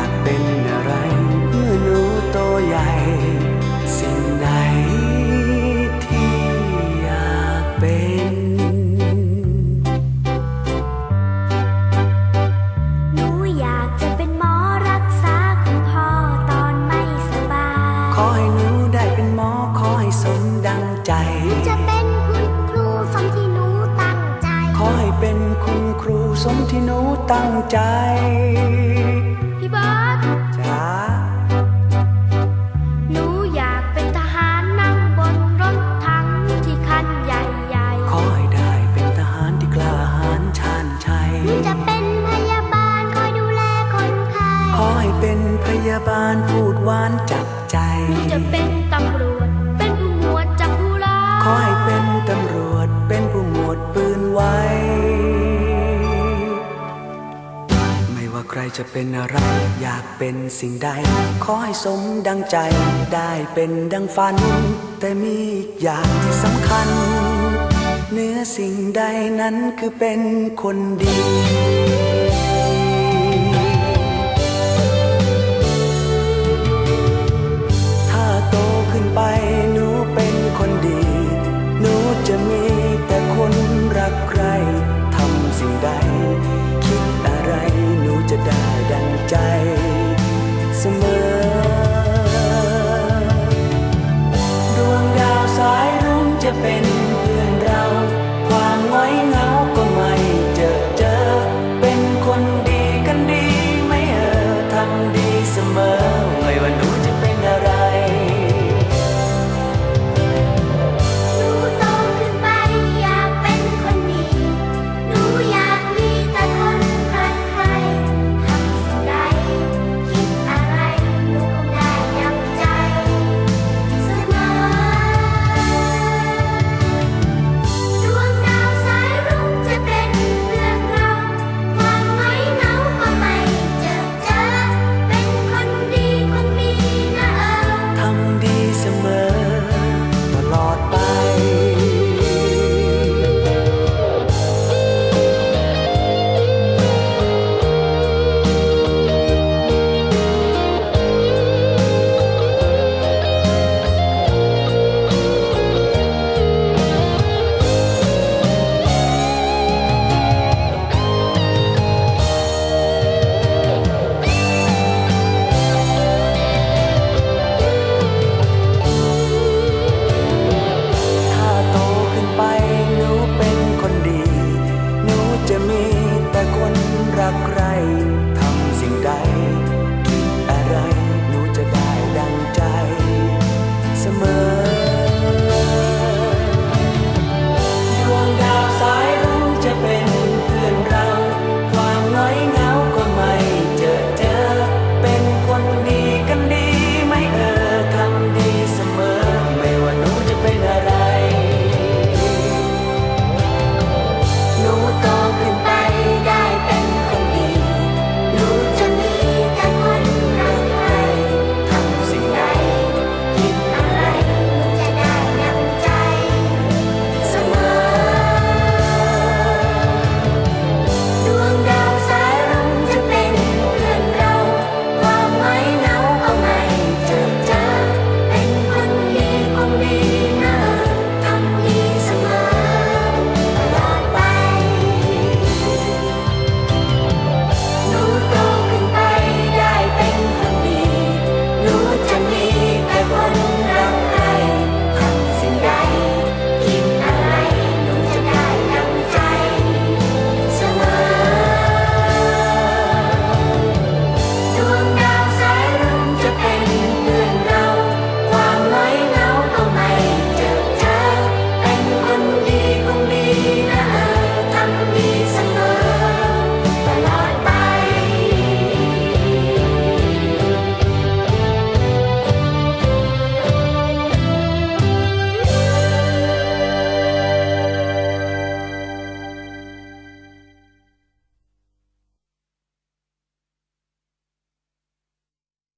ากเป็นอะไรเมื่อหนูโตใหญ่ สิ่งใดที่อยากเป็น หนูอยากจะเป็นหมอรักษาคุณพ่อตอนไม่สบาย ขอให้หนูได้เป็นหมอขอให้สมดังใจ จะเป็นคุณครูสมที่หนูตั้งใจ ขอให้เป็นคุณครูสมที่หนูตั้งใจ บาลพูดหวานจับใจหนูจะเป็นตำรวจ เป็นผู้หมวดจับผู้ร้ายขอให้เป็นตำรวจ เป็นผู้หมวดปืนไว้ ไม่ว่าใครจะเป็นอะไร อยากเป็นสิ่งใด ขอให้สมดังใจ ได้เป็นดังฝัน แต่มีอีกอย่างที่สำคัญเหนื้อสิ่งใดนั้นคือเป็นคนดี จะเป็น